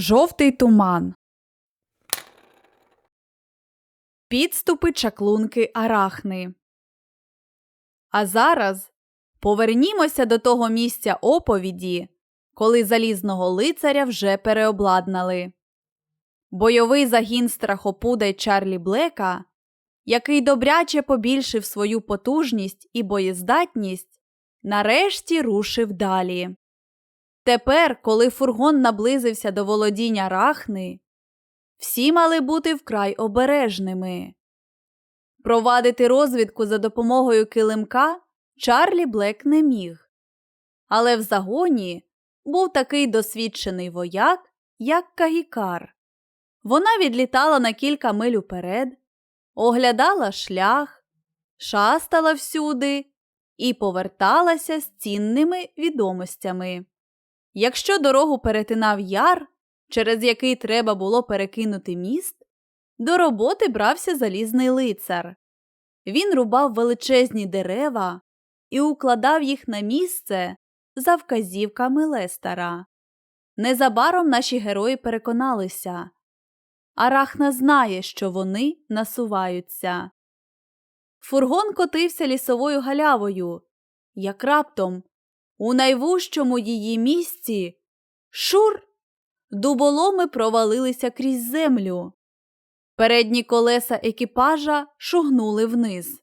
Жовтий туман. Підступи чаклунки Арахни. А зараз повернімося до того місця оповіді, коли залізного лицаря вже переобладнали. Бойовий загін страхопуда Чарлі Блека, який добряче побільшив свою потужність і боєздатність, нарешті рушив далі. Тепер, коли фургон наблизився до володіння рахни, всі мали бути вкрай обережними. Провадити розвідку за допомогою килимка Чарлі Блек не міг. Але в загоні був такий досвідчений вояк, як Кагікар. Вона відлітала на кілька миль уперед, оглядала шлях, шастала всюди і поверталася з цінними відомостями. Якщо дорогу перетинав яр, через який треба було перекинути міст, до роботи брався залізний лицар. Він рубав величезні дерева і укладав їх на місце за вказівками Лестера. Незабаром наші герої переконалися. Арахна знає, що вони насуваються. Фургон котився лісовою галявою, як раптом у найвужчому її місці шур дуболоми провалилися крізь землю. Передні колеса екіпажа шугнули вниз.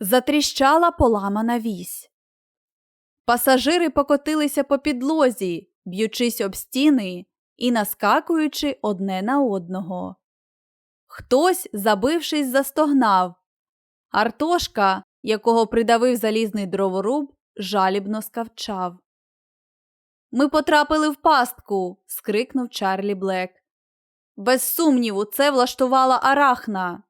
Затріщала поламана вісь. Пасажири покотилися по підлозі, б'ючись об стіни і наскакуючи одне на одного. Хтось, забившись, застогнав. Артошка, якого придавив залізний дроворуб, жалібно скавчав. Ми потрапили в пастку. скрикнув Чарлі Блек. Без сумніву, це влаштувала арахна.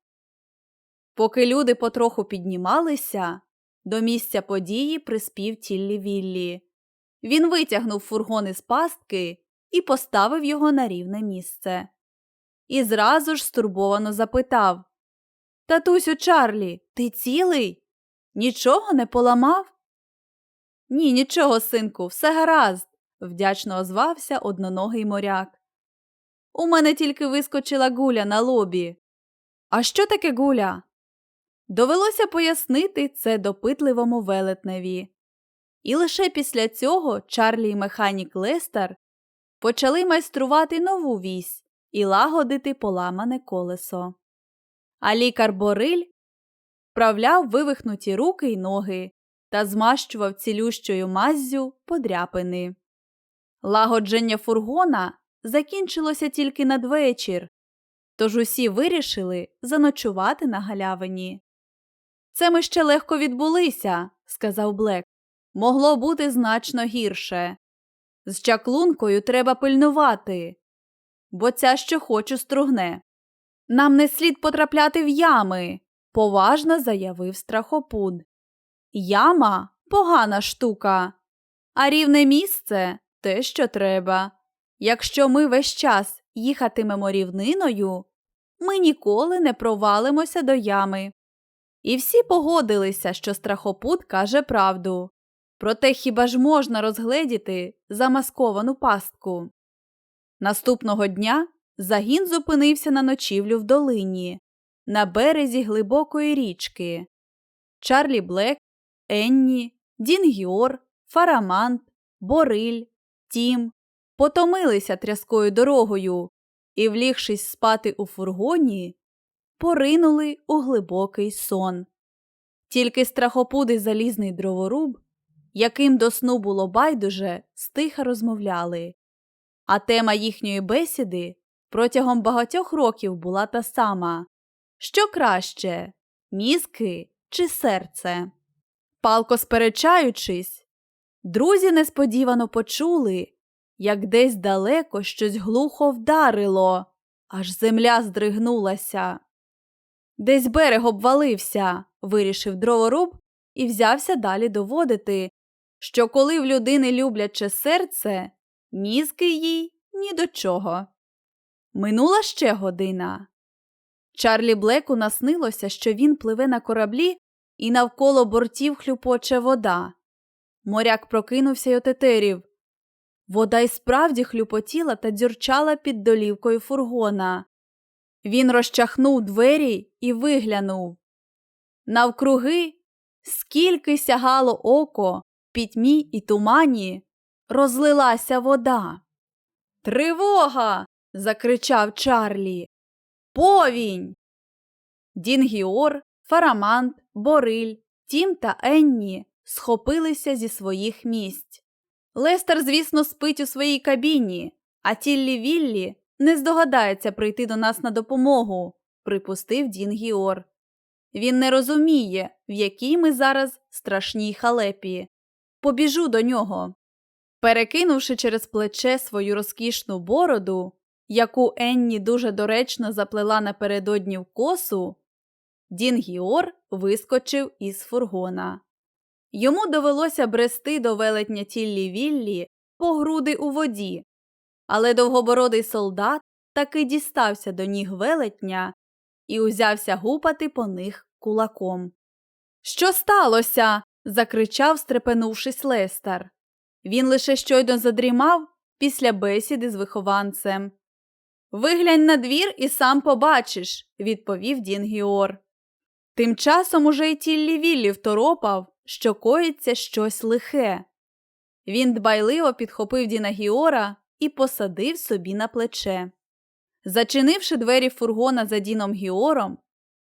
Поки люди потроху піднімалися, до місця події приспів тіллі Віллі. Він витягнув фургон із пастки і поставив його на рівне місце. І зразу ж стурбовано запитав Татусю Чарлі, ти цілий? Нічого не поламав? Ні, нічого, синку, все гаразд, вдячно озвався одноногий моряк. У мене тільки вискочила гуля на лобі. А що таке гуля? Довелося пояснити це допитливому велетневі. І лише після цього Чарлі і механік Лестер почали майструвати нову вісь і лагодити поламане колесо. А лікар Бориль вправляв вивихнуті руки й ноги та змащував цілющою маззю подряпини. Лагодження фургона закінчилося тільки надвечір, тож усі вирішили заночувати на галявині. Це ми ще легко відбулися, сказав Блек. Могло бути значно гірше. З чаклункою треба пильнувати, бо ця що хочу стругне. Нам не слід потрапляти в ями, поважно заявив страхопуд. Яма погана штука, а рівне місце те, що треба. Якщо ми весь час їхатимемо рівниною, ми ніколи не провалимося до ями. І всі погодилися, що страхопут каже правду. Проте хіба ж можна розгледіти замасковану пастку? Наступного дня загін зупинився на ночівлю в долині, на березі глибокої річки. Чарлі Блек, Енні, Дінгіор, Фарамант, Бориль, Тім потомилися тряскою дорогою і, влігшись спати у фургоні, поринули у глибокий сон. Тільки страхопудий залізний дроворуб, яким до сну було байдуже, стиха розмовляли. А тема їхньої бесіди протягом багатьох років була та сама що краще мізки чи серце? Палко сперечаючись, друзі несподівано почули, як десь далеко щось глухо вдарило, аж земля здригнулася. Десь берег обвалився, вирішив дроворуб і взявся далі доводити, що коли в людини любляче серце, мізки їй ні до чого. Минула ще година. Чарлі Блеку наснилося, що він пливе на кораблі і навколо бортів хлюпоче вода. Моряк прокинувся й отетерів. Вода й справді хлюпотіла та дзюрчала під долівкою фургона. Він розчахнув двері і виглянув. Навкруги, скільки сягало око, пітьмі і тумані, розлилася вода. Тривога. закричав Чарлі. Повінь. Дінгіор, Фарамант, Бориль, Тім та Енні схопилися зі своїх місць. Лестер, звісно, спить у своїй кабіні, а Тіллі Віллі не здогадається прийти до нас на допомогу, припустив Дін Гіор. Він не розуміє, в якій ми зараз страшній халепі. Побіжу до нього. Перекинувши через плече свою розкішну бороду, яку Енні дуже доречно заплела напередодні в косу, Дін Гіор вискочив із фургона. Йому довелося брести до велетня Тіллі Віллі по груди у воді, але довгобородий солдат таки дістався до ніг велетня і узявся гупати по них кулаком. Що сталося? закричав, стрепенувшись Лестер. Він лише щойно задрімав після бесіди з вихованцем. Виглянь на двір і сам побачиш, відповів Дін Гіор. Тим часом уже й тіллі Віллі второпав, що коїться щось лихе. Він дбайливо підхопив Діна Гіора і посадив собі на плече. Зачинивши двері фургона за Діном Гіором,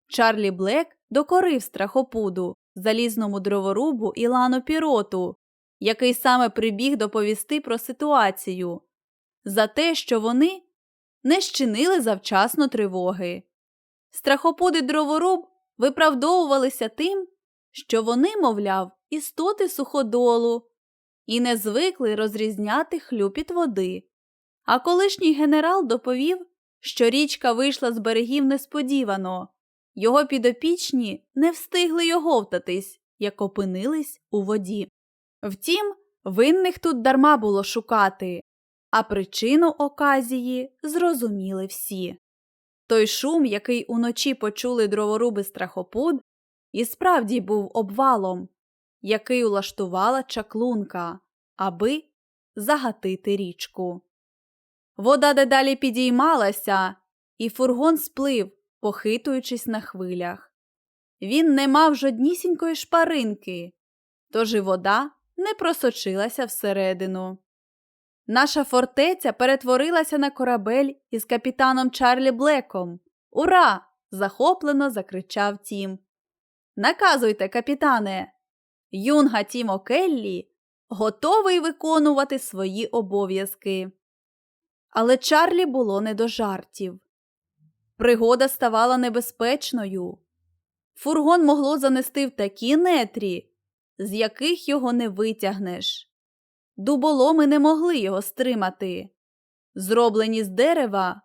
Чарлі Блек докорив страхопуду, залізному дроворубу Ілану Піроту, який саме прибіг доповісти про ситуацію, за те, що вони не щинили завчасно тривоги. Страхопуди дроворуб виправдовувалися тим, що вони, мовляв, істоти суходолу і не звикли розрізняти хлюпіт води. А колишній генерал доповів, що річка вийшла з берегів несподівано, його підопічні не встигли й оговтатись, як опинились у воді. Втім, винних тут дарма було шукати, а причину оказії зрозуміли всі. Той шум, який уночі почули дроворуби страхопуд, і справді був обвалом, який улаштувала чаклунка, аби загатити річку. Вода дедалі підіймалася, і фургон сплив, похитуючись на хвилях. Він не мав жоднісінької шпаринки, тож і вода не просочилася всередину. Наша фортеця перетворилася на корабель із капітаном Чарлі Блеком. Ура! захоплено закричав Тім. Наказуйте, капітане. Юнга Тімо Келлі готовий виконувати свої обов'язки. Але Чарлі було не до жартів. Пригода ставала небезпечною. Фургон могло занести в такі нетрі, з яких його не витягнеш. Дуболоми не могли його стримати. Зроблені з дерева,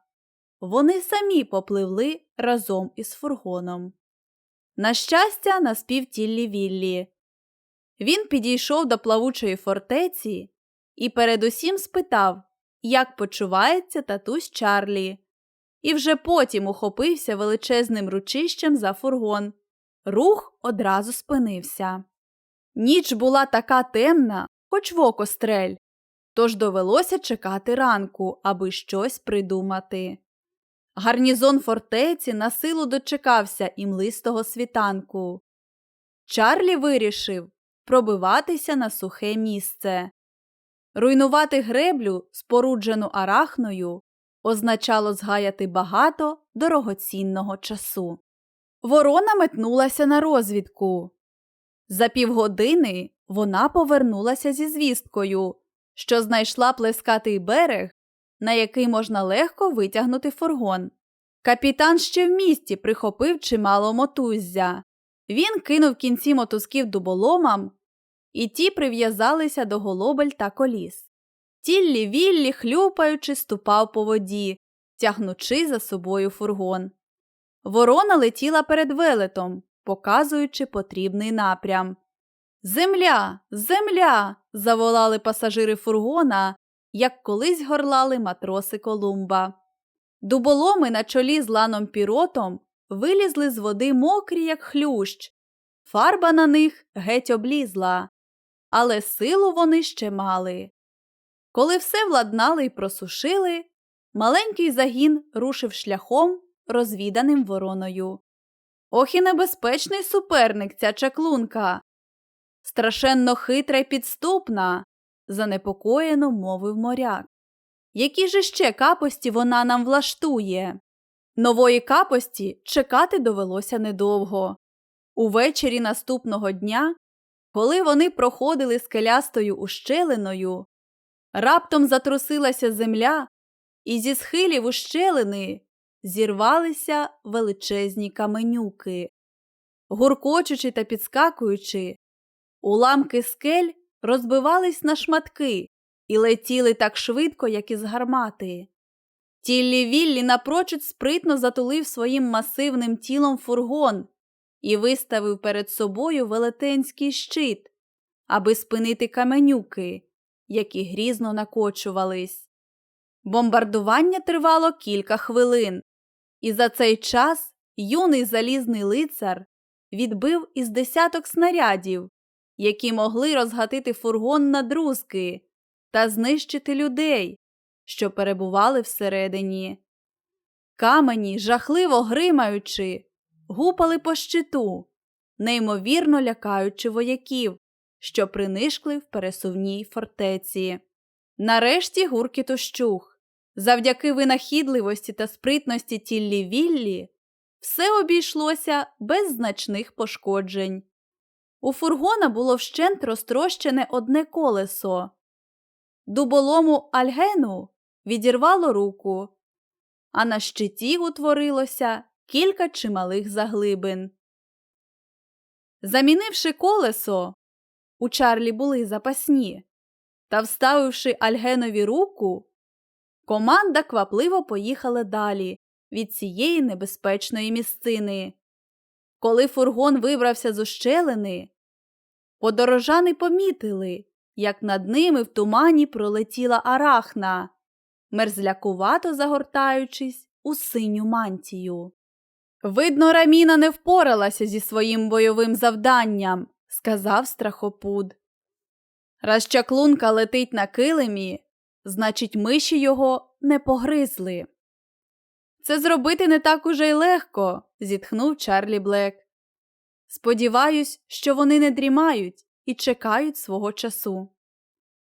вони самі попливли разом із фургоном. На щастя, наспів тіллі Віллі. Він підійшов до плавучої фортеці і передусім спитав, як почувається татусь Чарлі, і вже потім ухопився величезним ручищем за фургон. Рух одразу спинився. Ніч була така темна, хоч в око стрель, тож довелося чекати ранку, аби щось придумати. Гарнізон фортеці на силу дочекався імлистого світанку. Чарлі вирішив пробиватися на сухе місце. Руйнувати греблю, споруджену арахною, означало згаяти багато дорогоцінного часу. Ворона метнулася на розвідку. За півгодини вона повернулася зі звісткою, що знайшла плескатий берег, на який можна легко витягнути фургон. Капітан ще в місті прихопив чимало мотуззя. Він кинув кінці мотузків дуболомам, і ті прив'язалися до голобель та коліс. Тіллі віллі, хлюпаючи, ступав по воді, тягнучи за собою фургон. Ворона летіла перед велетом, показуючи потрібний напрям. Земля, земля. заволали пасажири фургона, як колись горлали матроси Колумба. Дуболоми на чолі з ланом піротом вилізли з води мокрі, як хлющ. Фарба на них геть облізла, але силу вони ще мали. Коли все владнали і просушили, маленький загін рушив шляхом, розвіданим вороною. Ох і небезпечний суперник ця чаклунка. Страшенно хитра й підступна, занепокоєно мовив моряк. Які же ще капості вона нам влаштує? Нової капості чекати довелося недовго. Увечері наступного дня, коли вони проходили скелястою ущелиною, раптом затрусилася земля, і зі схилів ущелини зірвалися величезні каменюки. Гуркочучи та підскакуючи, уламки скель розбивались на шматки і летіли так швидко, як із гармати. Тіллі Віллі напрочуд спритно затулив своїм масивним тілом фургон і виставив перед собою велетенський щит, аби спинити каменюки, які грізно накочувались. Бомбардування тривало кілька хвилин, і за цей час юний залізний лицар відбив із десяток снарядів, які могли розгатити фургон на друзки та знищити людей, що перебували всередині. Камені, жахливо гримаючи, гупали по щиту, неймовірно лякаючи вояків, що принишкли в пересувній фортеці. Нарешті гуркіт ущух. Завдяки винахідливості та спритності тіллі Віллі все обійшлося без значних пошкоджень. У фургона було вщент розтрощене одне колесо. Дуболому Альгену відірвало руку, а на щиті утворилося кілька чималих заглибин. Замінивши колесо, у Чарлі були запасні, та вставивши Альгенові руку, команда квапливо поїхала далі від цієї небезпечної місцини. Коли фургон вибрався з ущелини, подорожани помітили, як над ними в тумані пролетіла арахна, мерзлякувато загортаючись у синю мантію. Видно, Раміна не впоралася зі своїм бойовим завданням, сказав страхопуд. Раз чаклунка летить на килимі, значить, миші його не погризли. Це зробити не так уже й легко, зітхнув Чарлі Блек. Сподіваюсь, що вони не дрімають і чекають свого часу.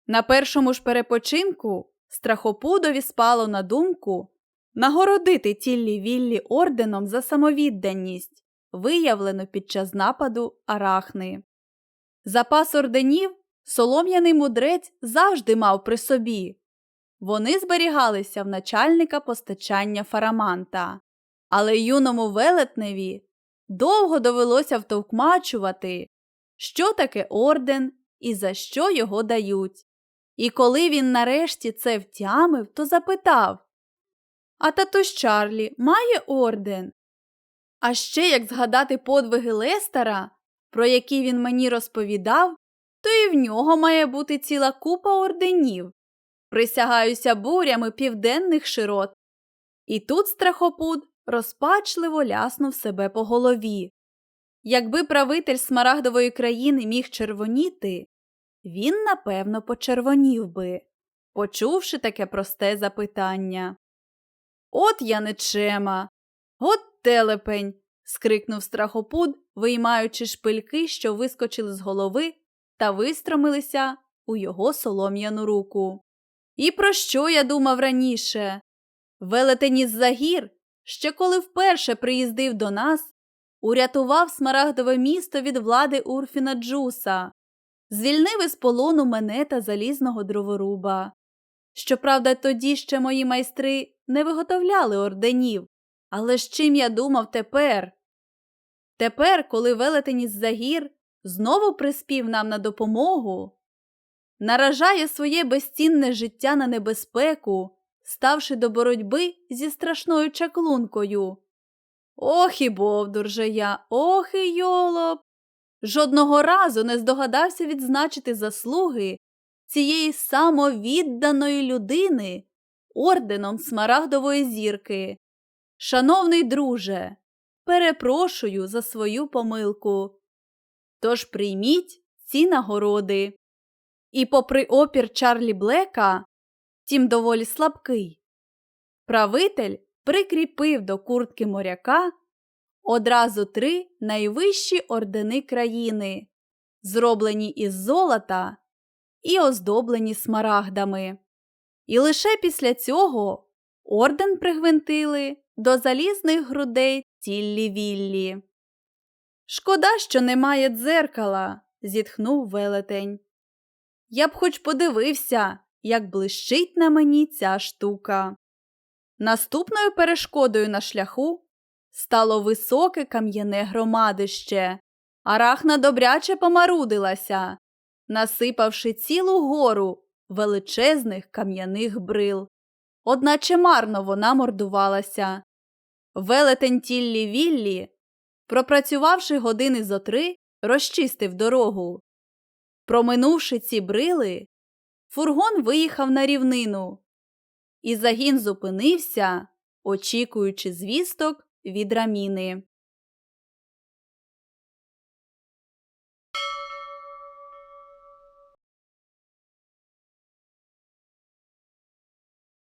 На першому ж перепочинку страхопудові спало на думку нагородити тіллі Віллі орденом за самовідданість, виявлену під час нападу арахни. Запас орденів солом'яний мудрець завжди мав при собі. Вони зберігалися в начальника постачання фараманта, але юному велетневі довго довелося втовкмачувати, що таке орден і за що його дають. І коли він нарешті це втямив, то запитав А татусь Чарлі має орден? А ще як згадати подвиги Лестера, про які він мені розповідав, то і в нього має бути ціла купа орденів. Присягаюся бурями південних широт. І тут страхопуд розпачливо ляснув себе по голові. Якби правитель смарагдової країни міг червоніти, він, напевно, почервонів би, почувши таке просте запитання. От я нечема, от телепень. скрикнув страхопуд, виймаючи шпильки, що вискочили з голови та вистромилися у його солом'яну руку. І про що я думав раніше? Велетень із загір, ще коли вперше приїздив до нас, урятував смарагдове місто від влади Урфіна Джуса, звільнив із полону мене та залізного дроворуба. Щоправда, тоді ще мої майстри не виготовляли орденів, але з чим я думав тепер? Тепер, коли велетень із загір знову приспів нам на допомогу, наражає своє безцінне життя на небезпеку, ставши до боротьби зі страшною чаклункою. Ох і бовдур же я, ох і йолоп. Жодного разу не здогадався відзначити заслуги цієї самовідданої людини орденом Смарагдової зірки. Шановний друже, перепрошую за свою помилку. Тож прийміть ці нагороди. І, попри опір Чарлі Блека, втім доволі слабкий. Правитель прикріпив до куртки моряка одразу три найвищі ордени країни, зроблені із золота і оздоблені смарагдами. І лише після цього орден пригвинтили до залізних грудей тіллі віллі. Шкода, що немає дзеркала, зітхнув велетень. Я б хоч подивився, як блищить на мені ця штука. Наступною перешкодою на шляху стало високе кам'яне громадище. Арахна добряче помарудилася, насипавши цілу гору величезних кам'яних брил. Одначе марно вона мордувалася. Велетень тіллі віллі, пропрацювавши години зо три, розчистив дорогу. Проминувши ці брили, фургон виїхав на рівнину, і загін зупинився, очікуючи звісток від раміни.